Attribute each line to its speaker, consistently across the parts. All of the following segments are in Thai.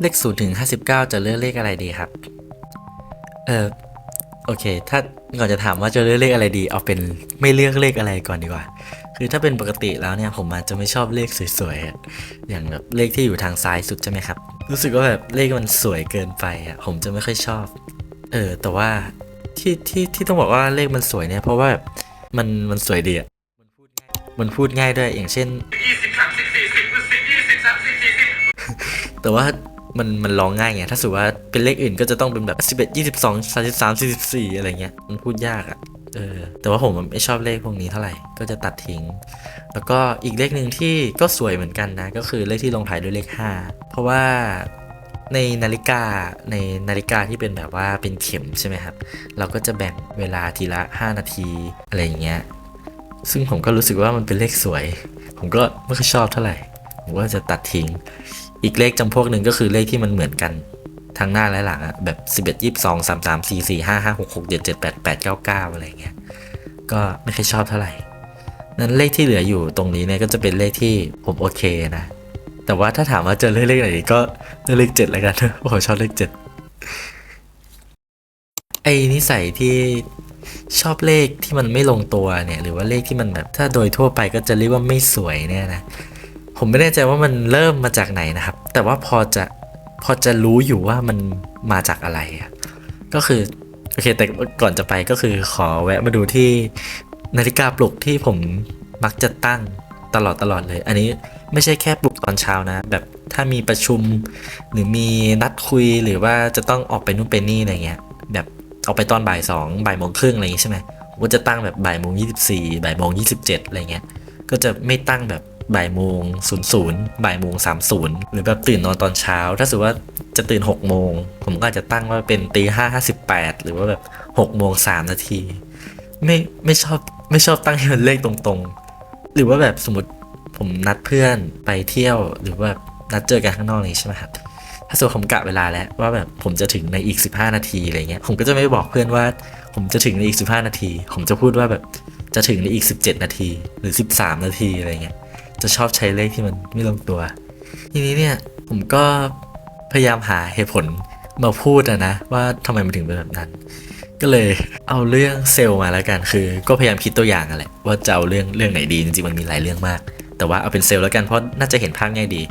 Speaker 1: เลขศูนย์ถึงห้าสิบเก้าจะเลือกเลขอะไรดีครับ เออโอเค ถ้าก่อนจะถามว่าจะเลือกเลขอะไรดี เอาเป็นไม่เลือกเลขอะไรก่อนดีกว่า คือถ้าเป็นปกติแล้วเนี่ยผมอาจจะไม่ชอบเลขสวยๆอะอย่างแบบเลขที่อยู่ทางซ้ายสุดใช่ไหมครับ รู้สึกว่าแบบเลขมันสวยเกินไปอะ ผมจะไม่ค่อยชอบ เออ แต่ว่าที่ที่ที่ต้องบอกว่าเลขมันสวยเนี่ย เพราะว่าแบบมันมันสวยดีอะ มันพูดง่ายด้วย อย่างเช่น แต่ว่า มันมันร้องง่ายไง ถ้าสมมติว่าเป็นเลขอื่นก็จะต้องเป็นแบบ 11 22 33 44 อะไรเงี้ย มันพูดยากอะ่ะเออ แต่ว่าผมไม่ชอบเลขพวกนี้เท่าไหร่ ก็จะตัดทิ้ง แล้วก็อีกเลขหนึ่งที่ก็สวยเหมือนกันนะ ก็คือเลขที่ลงท้ายด้วยเลข 5 เพราะว่าในนาฬิกาในนาฬิกาที่เป็นแบบว่าเป็นเข็มใช่ไหมครับ เราก็จะแบ่งเวลาทีละ 5 นาทีอะไรอย่างเงี้ย ซึ่งผมก็รู้สึกว่ามันเป็นเลขสวย ผมก็ไม่ค่อยชอบเท่าไหร่ ผมก็จะตัดทิ้ง อีกเลขจำพวกหนึ่งก็คือเลขที่มันเหมือนกันทั้งหน้าและหลังอะแบบ11 22 33 44 55 66 67 78 8 99อะไรเงี้ยก็ไม่ค่อยชอบเท่าไหร่ นั้นเลขที่เหลืออยู่ตรงนี้เนี่ยก็จะเป็นเลขที่ผมโอเคนะ แต่ว่าถ้าถามว่าเจอเลขเลขไหนก็เจอเลข7แล้วกันผมชอบเลข7ไอ้นิสัยที่ชอบเลขที่มันไม่ลงตัวเนี่ย หรือว่าเลขที่มันแบบถ้าโดยทั่วไปก็จะเรียกว่าไม่สวยเนี่ยนะ ผมไม่แน่ใจว่ามันเริ่มมาจากไหนนะครับ แต่ว่าพอจะพอจะรู้อยู่ว่ามันมาจากอะไรอะก็คือโอเคแต่ก่อนจะไปก็คือขอแวะมาดูที่นาฬิกาปลุกที่ผมมักจะตั้งตลอดตลอดเลย อันนี้ไม่ใช่แค่ปลุกตอนเช้านะ แบบถ้ามีประชุมหรือมีนัดคุยหรือว่าจะต้องออกไปนู่นไปนี่อะไรเงี้ยแบบออกไปตอนบ่ายสองบ่ายโมงครึ่งอะไรอย่างงี้ใช่ไหมผมก็จะตั้งแบบบ่ายโมงยี่สิบสี่บ่ายโมงยี่สิบเจ็ดอะไรเงี้ยก็จะไม่ตั้งแบบ บ่ายโมงศูนย์ศูนย์บ่ายโมงสามศูนย์หรือแบบตื่นนอนตอนเช้า ถ้าสมมติว่าจะตื่นหกโมงผมก็อาจจะตั้งว่าเป็นตีห้าห้าสิบแปดหรือว่าแบบหกโมงสามนาที ไม่ไม่ชอบไม่ชอบตั้งให้มันเลขตรงๆ หรือว่าแบบสมมติผมนัดเพื่อนไปเที่ยวหรือว่านัดเจอกันข้างนอกนี้ใช่ไหมครับถ้าสมมติผมกะเวลาแล้วว่าแบบผมจะถึงในอีก 15 นาทีอะไรเงี้ยผมก็จะไม่บอกเพื่อนว่า ผมจะถึงในอีก 15 นาที ผมจะพูดว่าแบบจะถึงในอีก 17 นาที หรือ 13 นาทีอะไรเงี้ย จะชอบใช้เลขที่มันไม่ลงตัว ทีนี้เนี่ยผมก็พยายามหาเหตุผลมาพูดอะนะ ว่าทำไมมันถึงเป็นแบบนั้น ก็เลยเอาเรื่องเซลล์มาแล้วกันคือ ก็พยายามคิดตัวอย่างอะแหละว่าจะเอาเรื่องเรื่องไหนดีจริงๆมันมีหลายเรื่องมาก แต่ว่าเอาเป็นเซลล์แล้วกันเพราะน่าจะเห็นภาพง่ายดี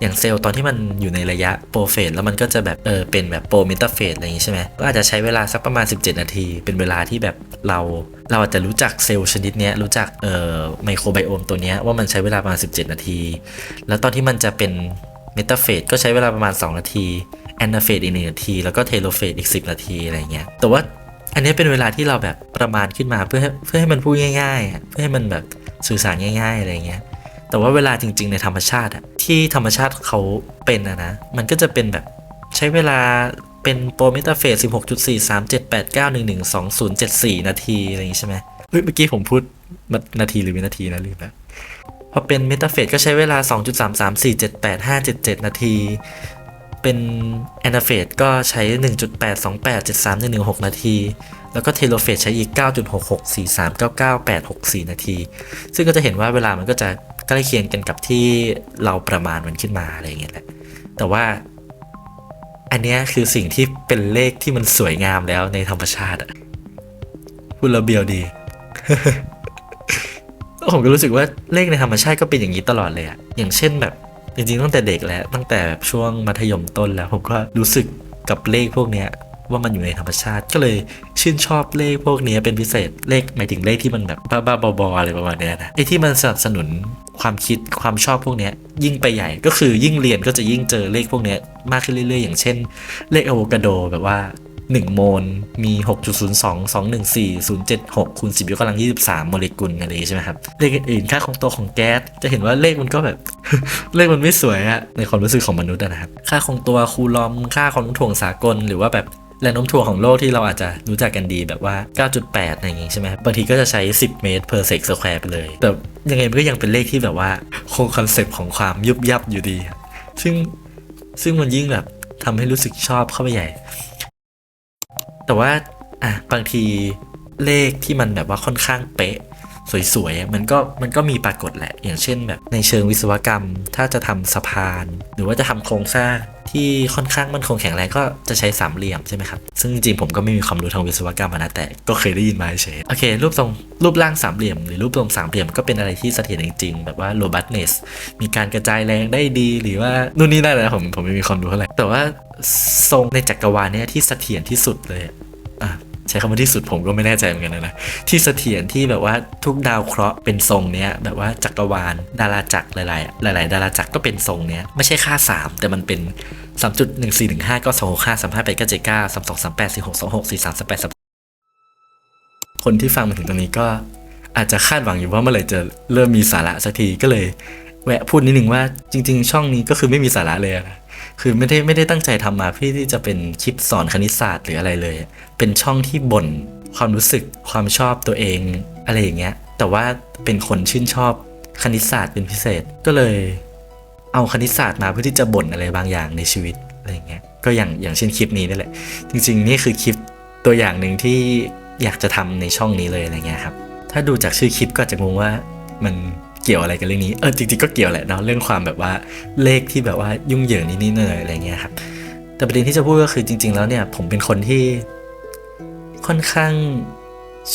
Speaker 1: อย่างเซลล์ตอนที่มันอยู่ในระยะโปรเฟสแล้วมันก็จะแบบเออเป็นแบบโปรเมตาเฟสอะไรอย่างงี้ใช่ไหมก็อาจจะใช้เวลาสักประมาณ 17 นาที เป็นเวลาที่แบบ เราเราอาจจะรู้จักเซลล์ชนิดนี้รู้จักเอ่อไมโครไบโอมตัวนี้ว่ามันใช้เวลาประมาณ 17 นาที แล้วตอนที่มันจะเป็นเมตาเฟสก็ใช้เวลาประมาณ 2 นาทีแอนนาเฟสอีกหนึ่งนาที แล้วก็เทโลเฟสอีก 10 นาทีอะไรเงี้ยแต่ว่าอันนี้เป็นเวลาที่เราแบบประมาณขึ้นมาเพื่อเพื่อให้มันพูดง่ายๆอะเพื่อให้มันแบบสื่อสารง่าย ๆอะไรเงี้ยแต่ว่าเวลาจริง ๆ ในธรรมชาติอะที่ธรรมชาติเขาเป็นอะนะมันก็จะเป็นแบบใช้เวลา เป็นโปรเมตาเฟส16.4 3 7 8 9 1 1 2 0 7 4นาที อะไรอย่างงี้ใช่ไหมเฮ้ย เมื่อกี้ผมพูดนาทีหรือวินาทีนะลืมแล้วพอเป็นเมตาเฟสก็ใช้เวลา 2.3 3 4 7 8 5 7 7 นาที เป็นแอนาเฟสก็ใช้ 1.8 28 73 116 นาที แล้วก็เทโลเฟสใช้อีก 9.66 43 99 864 นาที ซึ่งก็จะเห็นว่าเวลามันก็จะใกล้เคียงกันกับที่เราประมาณมันขึ้นมาอะไรอย่างเงี้ยแหละ แต่ว่า อันนี้คือสิ่งที่เป็นเลขที่มันสวยงามแล้วในธรรมชาติอะพูดระเบียวดี ผมก็รู้สึกว่าเลขในธรรมชาติก็เป็นอย่างนี้ตลอดเลยอะอย่างเช่นแบบจริงๆตั้งแต่เด็กแล้วตั้งแต่แบบช่วงมัธยมต้นแล้ว ผมก็รู้สึกกับเลขพวกเนี้ย ว่ามันอยู่ในธรรมชาติ ก็เลยชื่นชอบเลขพวกนี้เป็นพิเศษเลขหมายถึงเลขที่มันแบบบ้าๆบอๆอะไรประมาณนี้นะไอ้ที่มันสนับสนุนความคิดความชอบพวกนี้ยิ่งไปใหญ่ก็คือยิ่งเรียนก็จะยิ่งเจอเลขพวกนี้มากขึ้นเรื่อย ๆ อย่างเช่น เลขอะโวคาโดแบบว่า1โมลมี 6.02 214 076คูณ10ยกกำลัง 23 โมเลกุลอะไรใช่ไหมครับ เลขอื่นค่าของตัวของแก๊ส จะเห็นว่าเลขมันก็แบบ เลขมันไม่สวยอะในความรู้สึกของมนุษย์นะครับ ค่าของตัวคูลอม ค่าของถ่วงสากล หรือว่าแบบ แรงโน้มถ่วงของโลกที่เราอาจจะรู้จักกันดีแบบว่า 9.8 อะไรอย่างงี้ใช่ไหมบางทีก็จะใช้ 10 เมตร per sec square ไปเลย แต่ยังไงมันก็ยังเป็นเลขที่แบบว่าคงคอนเซปต์ของความยุบยับอยู่ดี ซึ่งซึ่งมันยิ่งแบบทำให้รู้สึกชอบเข้าไปใหญ่ แต่ว่าอะบางทีเลขที่มันแบบว่าค่อนข้างเป๊ะ สวยๆ มันก็มันก็มีปรากฏแหละ อย่างเช่นแบบในเชิงวิศวกรรม ถ้าจะทำสะพาน หรือว่าจะทำโครงสร้างที่ค่อนข้างมั่นคงแข็งแรงก็จะใช้สามเหลี่ยมใช่ไหมครับ ซึ่งจริงๆผมก็ไม่มีความรู้ทางวิศวกรรมนะแต่ก็เคยได้ยินมาเฉยโอเค รูปทรงรูปร่างสามเหลี่ยม หรือรูปทรงสามเหลี่ยมก็เป็นอะไรที่เสถียรจริงๆ แบบว่า robustness มีการกระจายแรงได้ดี หรือว่านู่นนี่นั่นนะผมผมไม่มีความรู้เท่าไหร่แต่ว่าทรงในจักรวาลเนี้ยที่เสถียรที่สุดเลยอะ ช้คำว่าที่สุดผมก็ไม่แน่ใจเหมือนกันนะ ที่เสถียรที่แบบว่าทุกดาวเคราะห์เป็นทรงเนี้ยแบบว่าจักรวาลดาราจักรหลาย ๆ หลาย ๆ ดาราจักรก็เป็นทรงเนี้ยไม่ใช่ค่า 3 แต่มันเป็น 3.1415 ก็265 358ก็79 32 38 46 26 43 38 3คนที่ฟังมาถึงตรงนี้ก็อาจจะคาดหวังอยู่ว่าเมื่อไหร่จะเริ่มมีสาระสักทีก็เลย แวะพูดนิดนึงว่าจริง ๆ ช่องนี้ก็คือไม่มีสาระเลยนะคือไม่ได้ไม่ได้ตั้งใจทำมาเพื่อที่จะเป็นคลิปสอนคณิตศาสตร์หรืออะไรเลย เป็นช่องที่บ่นความรู้สึกความชอบตัวเองอะไรอย่างเงี้ย แต่ว่าเป็นคนชื่นชอบคณิตศาสตร์เป็นพิเศษก็เลย เอาคณิตศาสตร์มาเพื่อที่จะบ่นอะไรบางอย่างในชีวิตอะไรอย่างเงี้ยก็อย่างอย่างเช่นคลิปนี้นี่แหละ จริง ๆ นี่คือคลิปตัวอย่างหนึ่งที่อยากจะทำในช่องนี้เลยอะไรเงี้ยครับ ถ้าดูจากชื่อคลิปก็จะงงว่ามัน เกี่ยวอะไรกันเรื่องนี้ เออจริงๆก็เกี่ยวแหละเนาะเรื่องความแบบว่าเลขที่แบบว่ายุ่งเหยิงนิดๆหน่อยๆอะไรเงี้ยครับ แต่ประเด็นที่จะพูดก็คือจริง ๆ แล้วเนี่ยผมเป็นคนที่ค่อนข้าง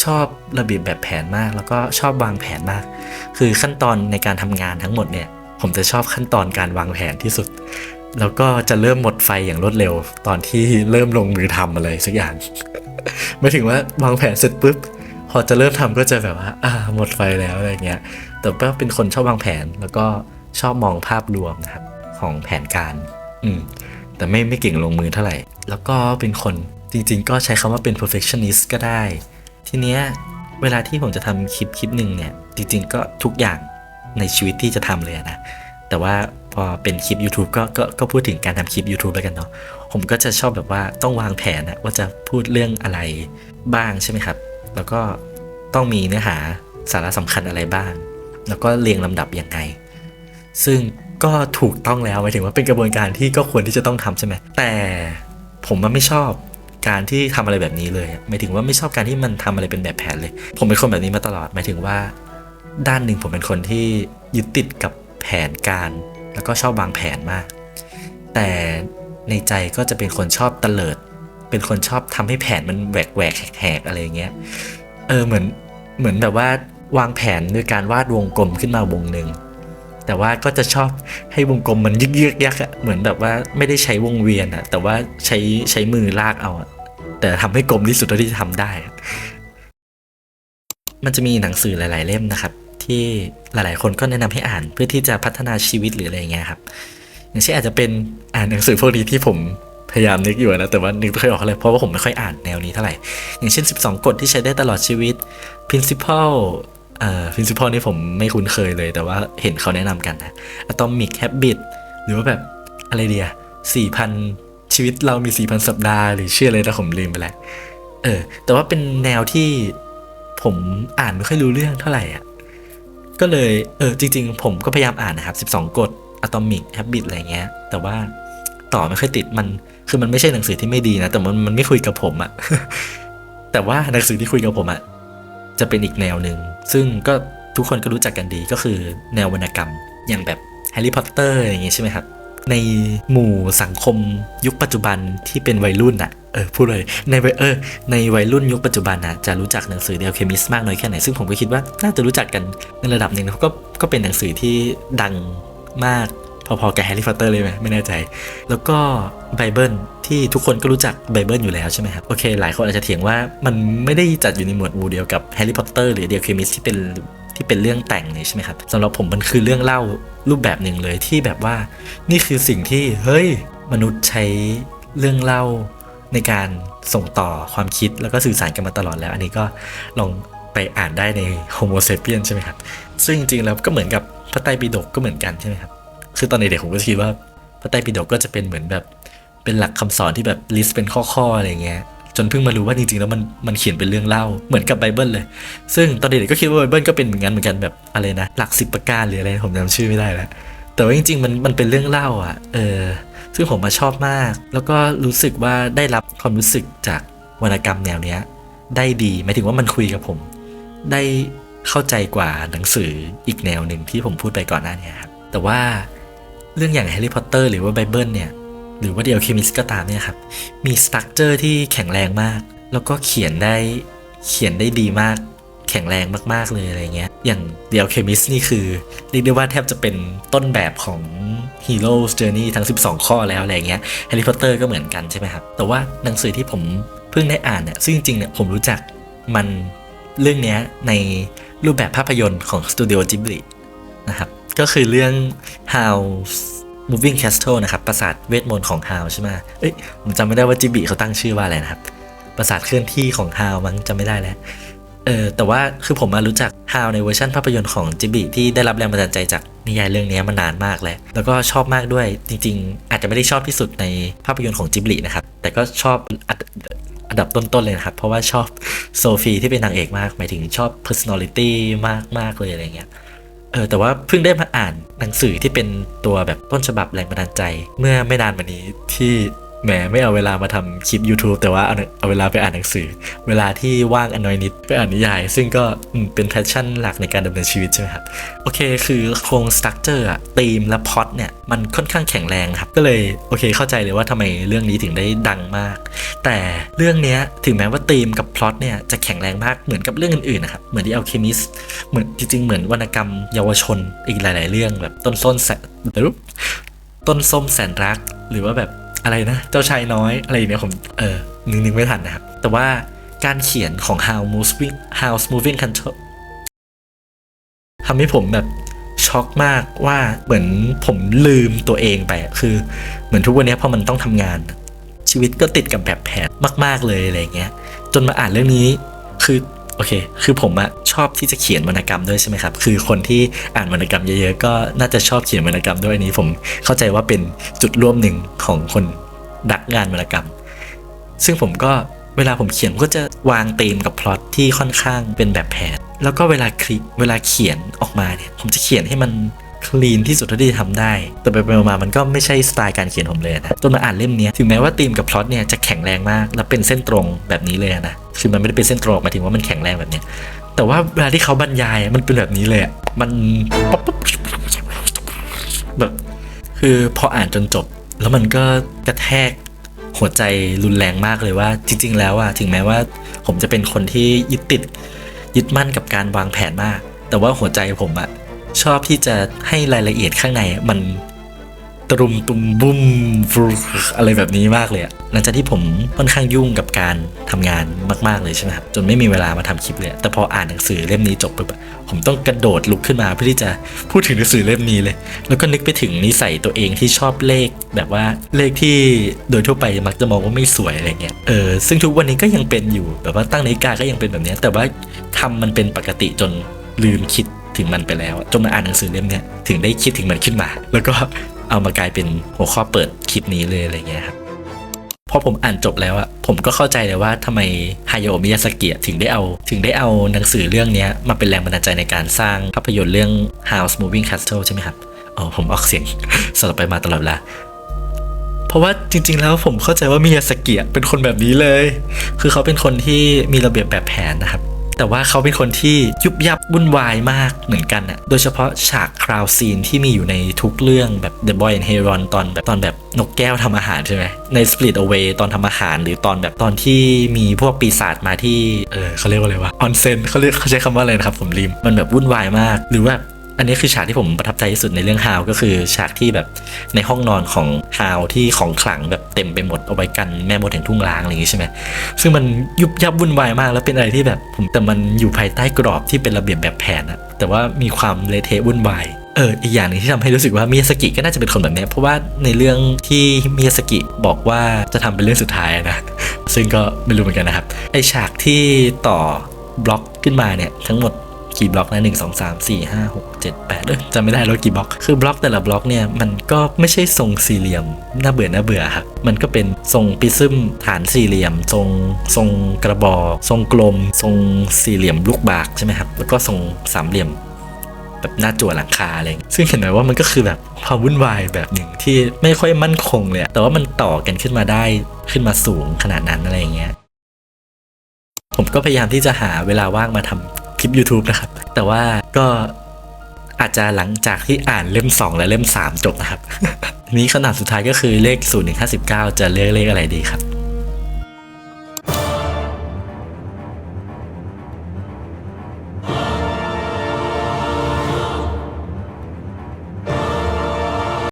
Speaker 1: ชอบระเบียบแบบแผนมาก แล้วก็ชอบวางแผนมาก คือขั้นตอนในการทำงานทั้งหมดเนี่ย ผมจะชอบขั้นตอนการวางแผนที่สุด แล้วก็จะเริ่มหมดไฟอย่างรวดเร็ว ตอนที่เริ่มลงมือทำอะไรสักอย่างหมายถึงว่าวางแผนเสร็จปุ๊บพอจะเริ่มทำก็จะแบบว่าอ่าหมดไฟแล้วอะไรเงี้ย แต่ก็เป็นคนชอบวางแผน แล้วก็ชอบมองภาพรวมนะครับของแผนการ อืมแต่ไม่ไม่เก่งลงมือเท่าไหร่ แล้วก็เป็นคนจริง ๆ ก็ใช้คำว่าเป็น perfectionist ก็ได้ ทีเนี้ยเวลาที่ผมจะทำคลิปคลิปหนึ่งเนี่ย จริง ๆ ก็ทุกอย่างในชีวิตที่จะทำเลยนะ แต่ว่าพอเป็นคลิป YouTube ก็ก็ก็พูดถึงการทำคลิป YouTube แล้วกันเนาะ ผมก็จะชอบแบบว่าต้องวางแผนนะว่าจะพูดเรื่องอะไรบ้างใช่ไหมครับ แล้วก็ต้องมีเนื้อหาสาระสำคัญอะไรบ้าง แล้วก็เรียงลำดับยังไง ซึ่งก็ถูกต้องแล้วหมายถึงว่าเป็นกระบวนการที่ก็ควรที่จะต้องทำใช่ไหมแต่ผมมันไม่ชอบการที่ทำอะไรแบบนี้เลยหมายถึงว่าไม่ชอบการที่มันทำอะไรเป็นแบบแผนเลย ผมเป็นคนแบบนี้มาตลอดหมายถึงว่า ด้านหนึ่งผมเป็นคนที่ยึดติดกับแผนการ แล้วก็ชอบวางแผนมาก แต่ในใจก็จะเป็นคนชอบเตลิด เป็นคนชอบทำให้แผนมันแหวกแหวกแหกอะไรเงี้ยเออเหมือนเหมือนแบบว่า วางแผนด้วยการวาดวงกลมขึ้นมาวงหนึ่งแต่ว่าก็จะชอบให้วงกลมมันยึกยึกยักๆอะเหมือนแบบว่าไม่ได้ใช้วงเวียนอะแต่ว่าใช้ใช้มือลากเอาอะแต่ทำให้กลมที่สุดเท่าที่จะทำได้ มันจะมีหนังสือหลาย ๆ เล่มนะครับ ที่หลาย ๆ คนก็แนะนำให้อ่านเพื่อที่จะพัฒนาชีวิตหรืออะไรเงี้ยครับอย่างเช่นอาจจะเป็นอ่านหนังสือพวกนี้ที่ผมพยายามนึกอยู่นะแต่ว่านึกไม่ค่อยออกเลยเพราะว่าผมไม่ค่อยอ่านแนวนี้เท่าไหร่อย่างเช่น 12 กฎที่ใช้ได้ตลอดชีวิต principle อ่อ principle นี่ผมไม่คุ้นเคยเลย แต่ว่าเห็นเขาแนะนำกันนะ atomic habit หรือว่าแบบอะไรเดีย4,000ชีวิตเรามี4,000สัปดาห์หรือชื่ออะไรนะผมลืมไปแล้ว เออ แต่ว่าเป็นแนวที่ผมอ่านไม่ค่อยรู้เรื่องเท่าไหร่อะ ก็เลย เออ จริง ๆ ผมก็พยายามอ่านนะครับ 12 กฎ atomic habit อะไรเงี้ย แต่ว่าต่อไม่ค่อยติดมัน คือมันไม่ใช่หนังสือที่ไม่ดีนะ แต่มันมันไม่คุยกับผมอะแต่ว่าหนังสือที่คุยกับผมอะ จะเป็นอีกแนวหนึ่ง ซึ่งก็ทุกคนก็รู้จักกันดีก็คือแนววรรณกรรม อย่างแบบแฮร์รี่พอตเตอร์อย่างงี้ใช่ไหมครับ ในหมู่สังคมยุคปัจจุบันที่เป็นวัยรุ่นอะเออพูดเลยในวัยเออในวัยรุ่นยุคปัจจุบันนะจะรู้จักหนังสือเดลเคมิสมากน้อยแค่ไหน ซึ่งผมก็คิดว่าน่าจะรู้จักกันในระดับหนึ่งนะก็ก็เป็นหนังสือที่ดังมาก พอๆกับแฮร์รี่พอตเตอร์เลยไหมไม่แน่ใจ แล้วก็ไบเบิลที่ทุกคนก็รู้จักไบเบิลอยู่แล้วใช่ไหมครับ โอเค หลายคนอาจจะเถียงว่ามันไม่ได้จัดอยู่ในหมวดหมู่เดียวกับแฮร์รี่พอตเตอร์หรือเดลเคมิสที่เป็นที่เป็นเรื่องแต่งเนี่ยใช่ไหมครับสำหรับผมมันคือเรื่องเล่ารูปแบบหนึ่งเลยที่แบบว่า นี่คือสิ่งที่เฮ้ยมนุษย์ใช้เรื่องเล่าในการส่งต่อความคิดแล้วก็สื่อสารกันมาตลอดแล้ว อันนี้ก็ลองไปอ่านได้ใน Homo sapien ใช่ไหมครับ ซึ่งจริงๆแล้วก็เหมือนกับพระไตรปิฎกก็เหมือนกันใช่ไหมครับ คือตอนเด็กๆผมก็คิดว่าพระไตรปิฎกก็จะเป็นเหมือนแบบ เป็นหลักคำสอนที่แบบลิสต์เป็นข้อๆอะไรเงี้ยจนเพิ่งมารู้ว่าจริงๆแล้วมันมันเขียนเป็นเรื่องเล่าเหมือนกับไบเบิลเลย ซึ่งตอนเด็กๆก็คิดว่าไบเบิลก็เป็นเหมือนกันเหมือนกันแบบอะไรนะ หลักสิบประการหรืออะไรผมจำชื่อไม่ได้แล้วแต่ว่าจริงๆมันมันเป็นเรื่องเล่าอะเออซึ่งผมมาชอบมาก แล้วก็รู้สึกว่าได้รับความรู้สึกจากวรรณกรรมแนวเนี้ย ได้ดีหมายถึงว่ามันคุยกับผม ได้เข้าใจกว่าหนังสืออีกแนวหนึ่งที่ผมพูดไปก่อนหน้านี้ครับแต่ว่า เรื่องอย่างแฮร์รี่พอตเตอร์หรือว่าไบเบิลเนี่ยหรือว่า The Alchemist ก็ตามเนี่ยครับมีสตั๊กเจอร์ที่แข็งแรงมาก แล้วก็เขียนได้เขียนได้ดีมาก แข็งแรงมากๆเลยอะไรเงี้ยอย่าง The Alchemist นี่คือเรียกได้ว่าแทบจะเป็นต้นแบบของ Hero's Journey ทั้ง 12 ข้อแล้วอะไรเงี้ย Harry Potter ก็เหมือนกันใช่ไหมครับ แต่ว่าหนังสือที่ผมเพิ่งได้อ่านเนี่ยซึ่งจริงๆเนี่ยผมรู้จักมันเรื่องเนี้ยในรูปแบบภาพยนตร์ของ Studio Ghibli นะครับ ก็คือเรื่อง House Moving Castle นะครับ ปราสาทเวทมนต์ของ House ใช่ไหมเอ้ย ผมจำไม่ได้ว่าจิบิเขาตั้งชื่อว่าอะไรนะครับ ปราสาทเคลื่อนที่ของ House มั้งจำไม่ได้แล้ว เออ แต่ว่าคือผมมารู้จัก How ในเวอร์ชันภาพยนตร์ของจิบิที่ได้รับแรงบันดาลใจจากนิยายเรื่องนี้มานานมากแล้ว แล้วก็ชอบมากด้วย จริง ๆ อาจจะไม่ได้ชอบที่สุดในภาพยนตร์ของจิบลินะครับ แต่ก็ชอบอันอัดับต้น ๆ เลยนะครับ เพราะว่าชอบโซฟีที่เป็นนางเอกมาก หมายถึงชอบ personality มากมากๆเลยอะไรเงี้ย เออแต่ว่าเพิ่งได้มาอ่านหนังสือที่เป็นตัวแบบต้นฉบับแรงบันดาลใจ เมื่อไม่นานมานี้ที่ แหมไม่เอาเวลามาทำคลิป YouTube แต่ว่าเอาเอาเวลาไปอ่านหนังสือ เวลาที่ว่างอนน้อยนิดไปอ่านนิยาย ซึ่งก็เป็นแพชชั่นหลักในการดำเนินชีวิตใช่ไหมครับ โอเค คือโครงสตรัคเจอร์อะธีมและพ็อตเนี่ย มันค่อนข้างแข็งแรงครับ ก็เลยโอเคเข้าใจเลยว่าทำไมเรื่องนี้ถึงได้ดังมาก แต่เรื่องเนี้ยถึงแม้ว่าธีมกับพล็อตเนี่ยจะแข็งแรงมากเหมือนกับเรื่องอื่นๆนะครับเหมือนที่เอาเคมิสเหมือนจริงๆเหมือนวรรณกรรมเยาวชนอีกหลาย ๆ เรื่องแบบต้นส้นแสนต้นส้มแสนรักหรือว่าแบบ อะไรนะ เจ้าชายน้อยอะไรอย่างเนี่ยผมเออนึกนึกไม่ทันนะครับ แต่ว่าการเขียนของ How Moving House Moving Control ทำให้ผมแบบช็อกมากว่าเหมือนผมลืมตัวเองไปคือ เหมือนทุกวันนี้พอมันต้องทำงาน ชีวิตก็ติดกับแบบแผนมาก ๆเลยอะไรเงี้ย จนมาอ่านเรื่องนี้ คือ โอเค คือผมอะชอบที่จะเขียนวรรณกรรมด้วยใช่ไหมครับ คือคนที่อ่านวรรณกรรมเยอะๆ ก็น่าจะชอบเขียนวรรณกรรมด้วยอันนี้ ผมเข้าใจว่าเป็นจุดร่วมหนึ่งของคนรักงานวรรณกรรม ซึ่งผมก็เวลาผมเขียนก็จะวางธีมกับพล็อตที่ค่อนข้างเป็นแบบแผน แล้วก็เวลาคลิปเวลาเขียนออกมาเนี่ย ผมจะเขียนให้มัน คลีนที่สุดเท่าที่จะทำได้ แต่ไปไปมา มันก็ไม่ใช่สไตล์การเขียนผมเลยนะ จนมาอ่านเล่มนี้ ถึงแม้ว่าธีมกับพล็อตเนี่ยจะแข็งแรงมาก แล้วเป็นเส้นตรงแบบนี้เลยนะ คือมันไม่ได้เป็นเส้นตรงหมายถึงว่ามันแข็งแรงแบบเนี้ย แต่ว่าเวลาที่เขาบรรยายมันเป็นแบบนี้เลยมันแบบคือพออ่านจนจบ แล้วมันก็กระแทกหัวใจรุนแรงมากเลยว่า จริง ๆ แล้วอะถึงแม้ว่าผมจะเป็นคนที่ยึดติดยึดมั่นกับการวางแผนมาก แต่ว่าหัวใจผมอะ ชอบที่จะให้รายละเอียดข้างในมันตรุมตุมบุ้มฟรุอะไรแบบนี้มากเลยอะหลังจากที่ผมค่อนข้างยุ่งกับการทำงานมากๆเลยใช่ไหมครับจนไม่มีเวลามาทำคลิปเลย แต่พออ่านหนังสือเล่มนี้จบปุ๊บผมต้องกระโดดลุกขึ้นมาเพื่อที่จะพูดถึงหนังสือเล่มนี้เลย แล้วก็นึกไปถึงนิสัยตัวเองที่ชอบเลขแบบว่าเลขที่โดยทั่วไปมักจะมองว่าไม่สวยอะไรเงี้ยเออซึ่งทุกวันนี้ก็ยังเป็นอยู่แบบว่าตั้งนาฬิกาก็ยังเป็นแบบนี้แต่ว่าทำมันเป็นปกติจนลืมคิด ถึงมันไปแล้ว จนมาอ่านหนังสือเล่มเนี้ยถึงได้คิดถึงมันขึ้นมา แล้วก็เอามากลายเป็นหัวข้อเปิดคลิปนี้เลยอะไรเงี้ยครับพอผมอ่านจบแล้วอะผมก็เข้าใจเลยว่าทำไมฮายโอมิยาสกิถึงได้เอาถึงได้เอาหนังสือเรื่องเนี้ยมาเป็นแรงบันดาลใจในการสร้างภาพยนตร์เรื่อง House Moving Castle ใช่ไหมครับอ๋อผมออกเสียงสลับไปมาตลอดเวลาเพราะว่าจริง ๆ แล้วผมเข้าใจว่ามิยาสกิเป็นคนแบบนี้เลย คือเขาเป็นคนที่มีระเบียบแบบแผนนะครับ แต่ว่าเขาเป็นคนที่ยุบยับวุ่นวายมากเหมือนกันอะโดยเฉพาะฉากคราวซีนที่มีอยู่ในทุกเรื่องแบบ The Boy and Heron ตอนแบบตอนแบบนกแก้วทำอาหารใช่ไหมใน Split Away ตอนทำอาหารหรือตอนแบบตอนที่มีพวกปีศาจมาที่เออเขาเรียกว่าอะไรวะออนเซนเขาเรียกเขาใช้คำว่าอะไรนะครับผมลืมมันแบบวุ่นวายมาก หรือว่า อันนี้คือฉากที่ผมประทับใจที่สุดในเรื่องฮาวก็คือฉากที่แบบในห้องนอนของฮาวที่ของขลังแบบเต็มไปหมดเอาไว้กันแม่มดแห่งทุ่งล้างอะไรอย่างงี้ใช่ไหมซึ่งมันยุบยับวุ่นวายมากแล้วเป็นอะไรที่แบบผมแต่มันอยู่ภายใต้กรอบที่เป็นระเบียบแบบแผนอะแต่ว่ามีความเละเทะวุ่นวายเอออีกอย่างหนึงที่ทำให้รู้สึกว่ามิยาสกิก็น่าจะเป็นคนแบบนี้เพราะว่าในเรื่องที่มิยาสกิบอกว่าจะทำเป็นเรื่องสุดท้ายนะซึ่งก็ไม่รู้เหมือนกันนะครับไอฉากที่ต่อบล็อกขึ้นมาเนี่ยทั้งหมด กี่บล็อกนะหนึ่งสองสามสี่ห้าหกเจ็ดแปดเอ้ยจำไม่ได้แล้วกี่บล็อก คือบล็อกแต่ละบล็อกเนี่ยมันก็ไม่ใช่ทรงสี่เหลี่ยมน่าเบื่อน่าเบื่อครับมันก็เป็นทรงปริซึมฐานสี่เหลี่ยม ทรงทรงกระบอกทรงกลม ทรงสี่เหลี่ยมลูกบากใช่ไหมครับแล้วก็ทรงสามเหลี่ยมแบบหน้าจั่วหลังคาอะไรอย่างเงี้ยซึ่งเห็นไหมว่ามันก็คือแบบความวุ่นวายแบบหนึ่งที่ไม่ค่อยมั่นคงเลย แต่ว่ามันต่อกันขึ้นมาได้ขึ้นมาสูงขนาดนั้นอะไรอย่างเงี้ย ผมก็พยายามที่จะหาเวลาว่างมาทำ คลิป YouTube นะครับ แต่ว่าก็อาจจะหลังจากที่อ่านเล่ม 2 และเล่ม 3 จบนะครับ นี้คำถามสุดท้ายก็คือเลข0 1 5 9จะเลือกเลขอะไรดีครับ